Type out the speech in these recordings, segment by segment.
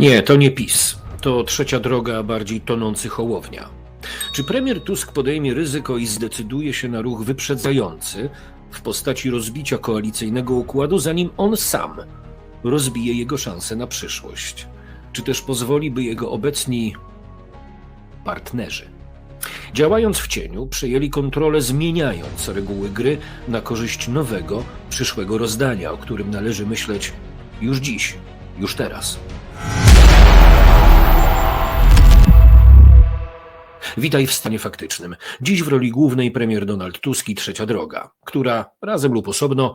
Nie, to nie PiS. To trzecia droga, a bardziej tonący Hołownia. Czy premier Tusk podejmie ryzyko i zdecyduje się na ruch wyprzedzający w postaci rozbicia koalicyjnego układu, zanim on sam rozbije jego szanse na przyszłość? Czy też pozwoli, by jego obecni partnerzy, działając w cieniu, przejęli kontrolę, zmieniając reguły gry na korzyść nowego, przyszłego rozdania, o którym należy myśleć już dziś, już teraz? Witaj w stanie faktycznym. Dziś w roli głównej premier Donald Tusk i Trzecia Droga, która razem lub osobno,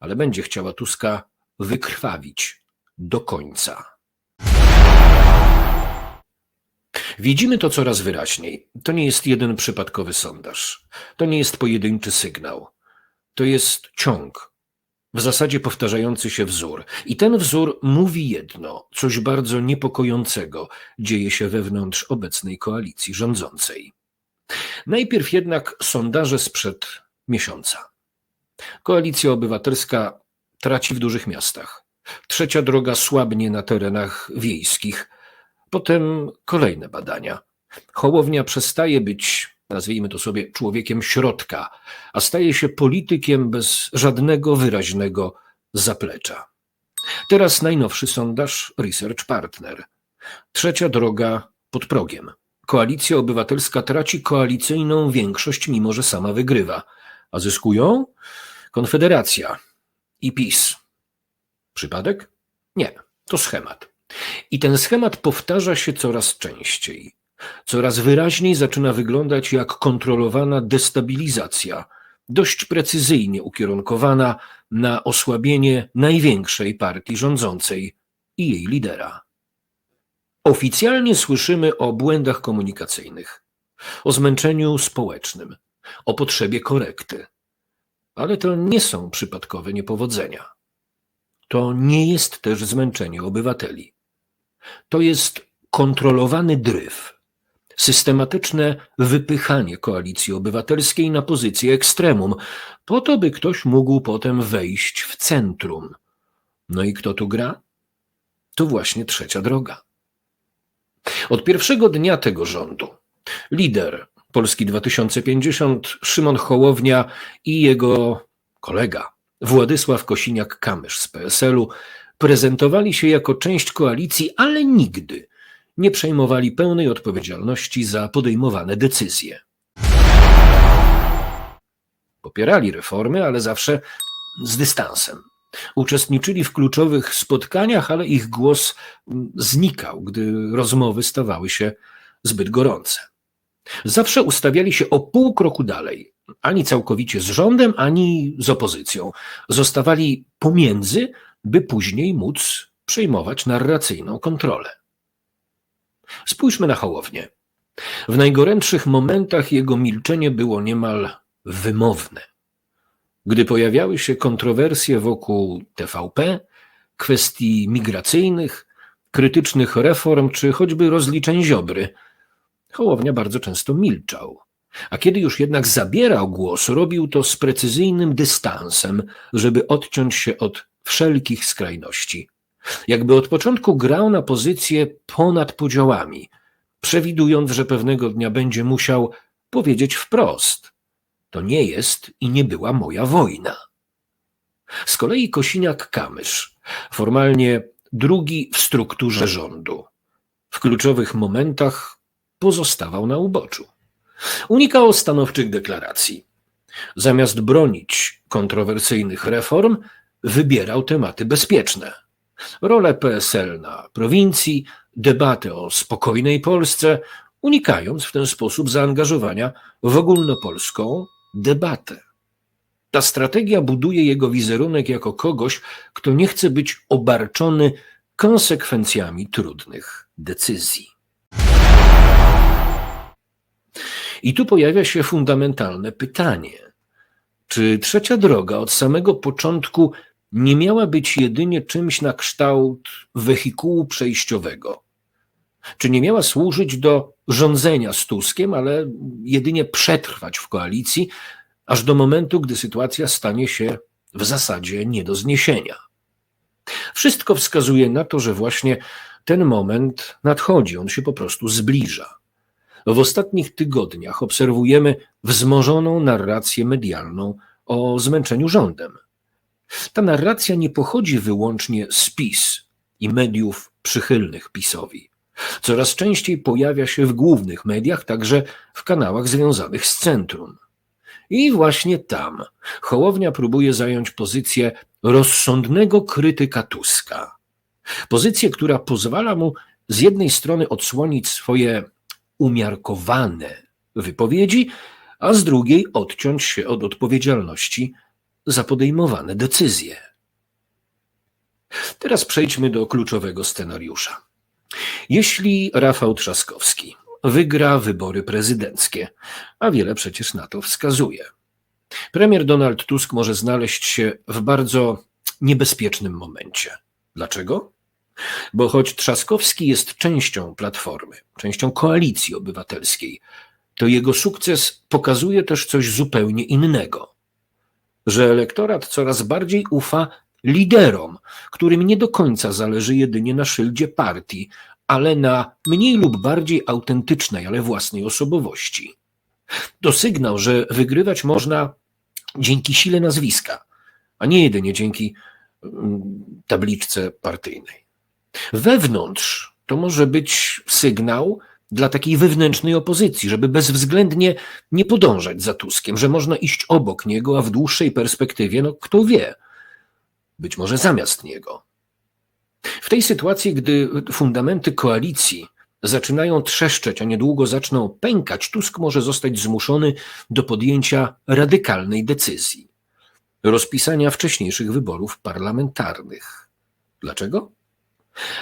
ale będzie chciała Tuska wykrwawić do końca. Widzimy to coraz wyraźniej. To nie jest jeden przypadkowy sondaż. To nie jest pojedynczy sygnał. To jest ciąg, w zasadzie powtarzający się wzór. I ten wzór mówi jedno, coś bardzo niepokojącego dzieje się wewnątrz obecnej koalicji rządzącej. Najpierw jednak sondaże sprzed miesiąca. Koalicja Obywatelska traci w dużych miastach. Trzecia droga słabnie na terenach wiejskich. Potem kolejne badania. Hołownia przestaje być, nazwijmy to sobie, człowiekiem środka, a staje się politykiem bez żadnego wyraźnego zaplecza. Teraz najnowszy sondaż Research Partner. Trzecia droga pod progiem. Koalicja Obywatelska traci koalicyjną większość, mimo że sama wygrywa. A zyskują? Konfederacja i PiS. Przypadek? Nie, to schemat. I ten schemat powtarza się coraz częściej. Coraz wyraźniej zaczyna wyglądać jak kontrolowana destabilizacja, dość precyzyjnie ukierunkowana na osłabienie największej partii rządzącej i jej lidera. Oficjalnie słyszymy o błędach komunikacyjnych, o zmęczeniu społecznym, o potrzebie korekty. Ale to nie są przypadkowe niepowodzenia. To nie jest też zmęczenie obywateli. To jest kontrolowany dryf, systematyczne wypychanie koalicji obywatelskiej na pozycję ekstremum, po to, by ktoś mógł potem wejść w centrum. No i kto tu gra? To właśnie trzecia droga. Od pierwszego dnia tego rządu lider Polski 2050 Szymon Hołownia i jego kolega Władysław Kosiniak-Kamysz z PSL-u prezentowali się jako część koalicji, ale nigdy nie przejmowali pełnej odpowiedzialności za podejmowane decyzje. Popierali reformy, ale zawsze z dystansem. Uczestniczyli w kluczowych spotkaniach, ale ich głos znikał, gdy rozmowy stawały się zbyt gorące. Zawsze ustawiali się o pół kroku dalej, ani całkowicie z rządem, ani z opozycją. Zostawali pomiędzy, by później móc przejmować narracyjną kontrolę. Spójrzmy na Hołownię. W najgorętszych momentach jego milczenie było niemal wymowne. Gdy pojawiały się kontrowersje wokół TVP, kwestii migracyjnych, krytycznych reform czy choćby rozliczeń Ziobry, Hołownia bardzo często milczał. A kiedy już jednak zabierał głos, robił to z precyzyjnym dystansem, żeby odciąć się od wszelkich skrajności. Jakby od początku grał na pozycję ponad podziałami, przewidując, że pewnego dnia będzie musiał powiedzieć wprost: To nie jest i nie była moja wojna. Z kolei Kosiniak-Kamysz, formalnie drugi w strukturze rządu, w kluczowych momentach pozostawał na uboczu. Unikał stanowczych deklaracji. Zamiast bronić kontrowersyjnych reform, wybierał tematy bezpieczne. Rolę PSL na prowincji, debatę o spokojnej Polsce, unikając w ten sposób zaangażowania w ogólnopolską debatę. Ta strategia buduje jego wizerunek jako kogoś, kto nie chce być obarczony konsekwencjami trudnych decyzji. I tu pojawia się fundamentalne pytanie: czy trzecia droga od samego początku nie miała być jedynie czymś na kształt wehikułu przejściowego? Czy nie miała służyć do rządzenia z Tuskiem, ale jedynie przetrwać w koalicji, aż do momentu, gdy sytuacja stanie się w zasadzie nie do zniesienia? Wszystko wskazuje na to, że właśnie ten moment nadchodzi, on się po prostu zbliża. W ostatnich tygodniach obserwujemy wzmożoną narrację medialną o zmęczeniu rządem. Ta narracja nie pochodzi wyłącznie z PiS i mediów przychylnych PiSowi. Coraz częściej pojawia się w głównych mediach, także w kanałach związanych z centrum. I właśnie tam Hołownia próbuje zająć pozycję rozsądnego krytyka Tuska. Pozycję, która pozwala mu z jednej strony odsłonić swoje umiarkowane wypowiedzi, a z drugiej odciąć się od odpowiedzialności za podejmowane decyzje. Teraz przejdźmy do kluczowego scenariusza. Jeśli Rafał Trzaskowski wygra wybory prezydenckie, a wiele przecież na to wskazuje, premier Donald Tusk może znaleźć się w bardzo niebezpiecznym momencie. Dlaczego? Bo choć Trzaskowski jest częścią Platformy, częścią koalicji obywatelskiej, to jego sukces pokazuje też coś zupełnie innego. Że elektorat coraz bardziej ufa liderom, którym nie do końca zależy jedynie na szyldzie partii, ale na mniej lub bardziej autentycznej, ale własnej osobowości. To sygnał, że wygrywać można dzięki sile nazwiska, a nie jedynie dzięki mm, tabliczce partyjnej. Wewnątrz to może być sygnał dla takiej wewnętrznej opozycji, żeby bezwzględnie nie podążać za Tuskiem, że można iść obok niego, a w dłuższej perspektywie, no kto wie, być może zamiast niego. W tej sytuacji, gdy fundamenty koalicji zaczynają trzeszczeć, a niedługo zaczną pękać, Tusk może zostać zmuszony do podjęcia radykalnej decyzji rozpisania wcześniejszych wyborów parlamentarnych. Dlaczego?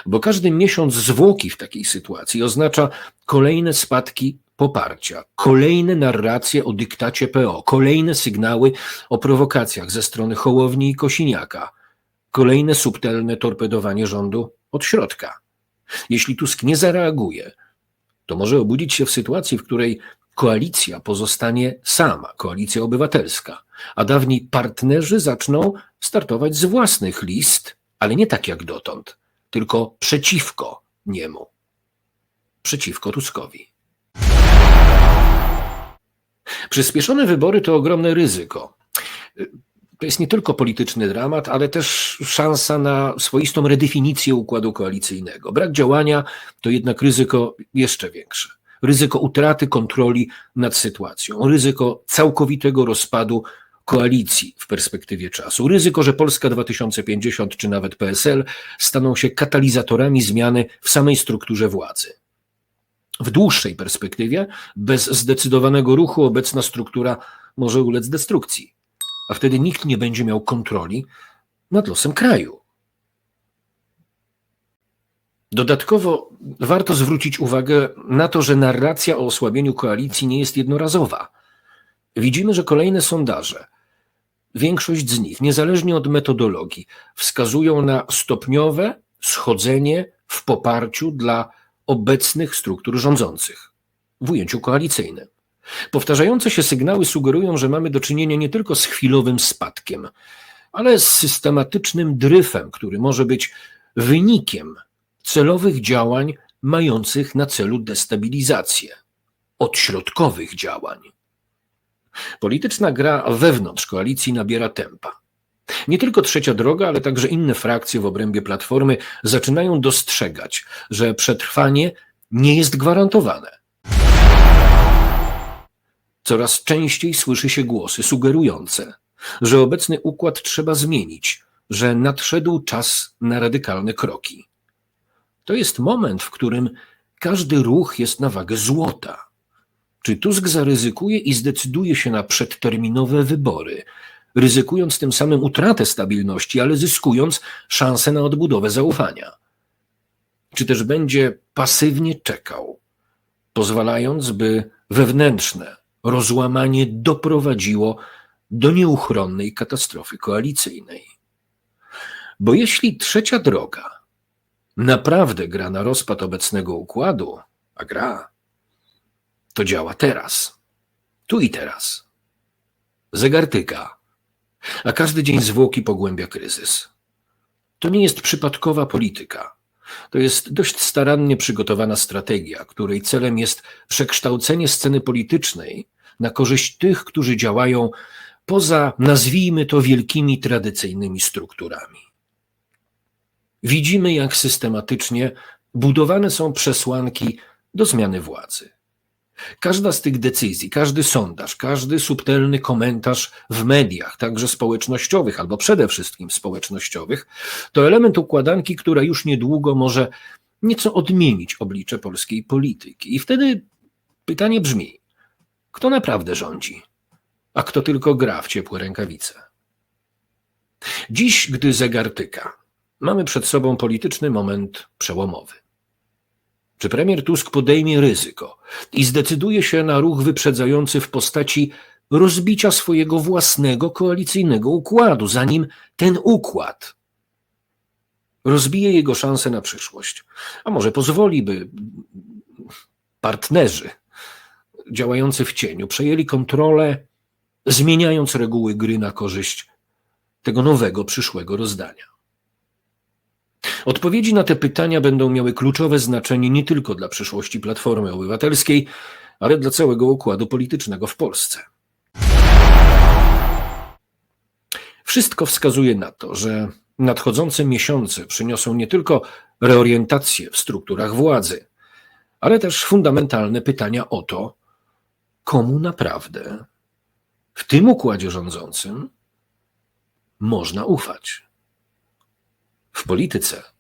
Bo każdy miesiąc zwłoki w takiej sytuacji oznacza kolejne spadki poparcia, kolejne narracje o dyktacie PO, kolejne sygnały o prowokacjach ze strony Hołowni i Kosiniaka, kolejne subtelne torpedowanie rządu od środka. Jeśli Tusk nie zareaguje, to może obudzić się w sytuacji, w której koalicja pozostanie sama, koalicja obywatelska, a dawni partnerzy zaczną startować z własnych list, ale nie tak jak dotąd, tylko przeciwko niemu, przeciwko Tuskowi. Przyspieszone wybory to ogromne ryzyko. To jest nie tylko polityczny dramat, ale też szansa na swoistą redefinicję układu koalicyjnego. Brak działania to jednak ryzyko jeszcze większe. Ryzyko utraty kontroli nad sytuacją, ryzyko całkowitego rozpadu koalicji w perspektywie czasu, ryzyko, że Polska 2050 czy nawet PSL staną się katalizatorami zmiany w samej strukturze władzy. W dłuższej perspektywie, bez zdecydowanego ruchu, obecna struktura może ulec destrukcji a wtedy nikt nie będzie miał kontroli nad losem kraju. Dodatkowo warto zwrócić uwagę na to, że narracja o osłabieniu koalicji nie jest jednorazowa. Widzimy, że kolejne sondaże, większość z nich, niezależnie od metodologii, wskazują na stopniowe schodzenie w poparciu dla obecnych struktur rządzących w ujęciu koalicyjnym. Powtarzające się sygnały sugerują, że mamy do czynienia nie tylko z chwilowym spadkiem, ale z systematycznym dryfem, który może być wynikiem celowych działań mających na celu destabilizację, odśrodkowych działań. Polityczna gra wewnątrz koalicji nabiera tempa. Nie tylko trzecia droga, ale także inne frakcje w obrębie Platformy zaczynają dostrzegać, że przetrwanie nie jest gwarantowane. Coraz częściej słyszy się głosy sugerujące, że obecny układ trzeba zmienić, że nadszedł czas na radykalne kroki. To jest moment, w którym każdy ruch jest na wagę złota. Czy Tusk zaryzykuje i zdecyduje się na przedterminowe wybory, ryzykując tym samym utratę stabilności, ale zyskując szansę na odbudowę zaufania? Czy też będzie pasywnie czekał, pozwalając, by wewnętrzne, rozłamanie doprowadziło do nieuchronnej katastrofy koalicyjnej. Bo jeśli trzecia droga naprawdę gra na rozpad obecnego układu, a gra, to działa teraz, tu i teraz. Zegar tyka, a każdy dzień zwłoki pogłębia kryzys. To nie jest przypadkowa polityka. To jest dość starannie przygotowana strategia, której celem jest przekształcenie sceny politycznej na korzyść tych, którzy działają poza, nazwijmy to, wielkimi tradycyjnymi strukturami. Widzimy, jak systematycznie budowane są przesłanki do zmiany władzy. Każda z tych decyzji, każdy sondaż, każdy subtelny komentarz w mediach, także społecznościowych, albo przede wszystkim społecznościowych, to element układanki, która już niedługo może nieco odmienić oblicze polskiej polityki. I wtedy pytanie brzmi: kto naprawdę rządzi, a kto tylko gra w ciepłe rękawice? Dziś, gdy zegar tyka, mamy przed sobą polityczny moment przełomowy. Czy premier Tusk podejmie ryzyko i zdecyduje się na ruch wyprzedzający w postaci rozbicia swojego własnego koalicyjnego układu, zanim ten układ rozbije jego szanse na przyszłość? A może pozwoli, by partnerzy działający w cieniu przejęli kontrolę, zmieniając reguły gry na korzyść tego nowego przyszłego rozdania? Odpowiedzi na te pytania będą miały kluczowe znaczenie nie tylko dla przyszłości Platformy Obywatelskiej, ale dla całego układu politycznego w Polsce. Wszystko wskazuje na to, że nadchodzące miesiące przyniosą nie tylko reorientację w strukturach władzy, ale też fundamentalne pytania o to, komu naprawdę w tym układzie rządzącym można ufać. W polityce,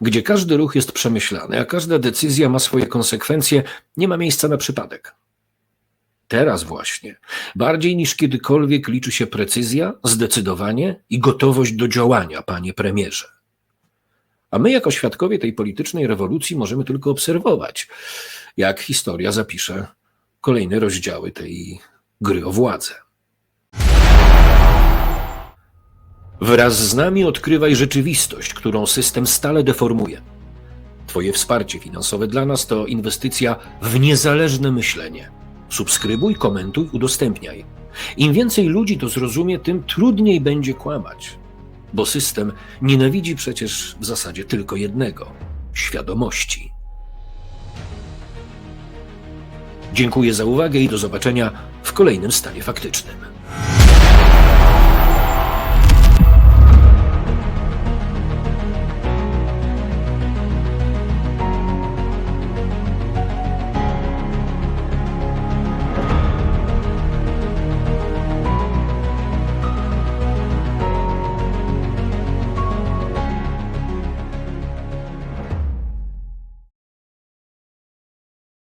gdzie każdy ruch jest przemyślany, a każda decyzja ma swoje konsekwencje, nie ma miejsca na przypadek. Teraz właśnie, bardziej niż kiedykolwiek liczy się precyzja, zdecydowanie i gotowość do działania, panie premierze. A my, jako świadkowie tej politycznej rewolucji, możemy tylko obserwować, jak historia zapisze kolejne rozdziały tej gry o władzę. Wraz z nami odkrywaj rzeczywistość, którą system stale deformuje. Twoje wsparcie finansowe dla nas to inwestycja w niezależne myślenie. Subskrybuj, komentuj, udostępniaj. Im więcej ludzi to zrozumie, tym trudniej będzie kłamać. Bo system nienawidzi przecież w zasadzie tylko jednego świadomości. Dziękuję za uwagę i do zobaczenia w kolejnym stanie faktycznym.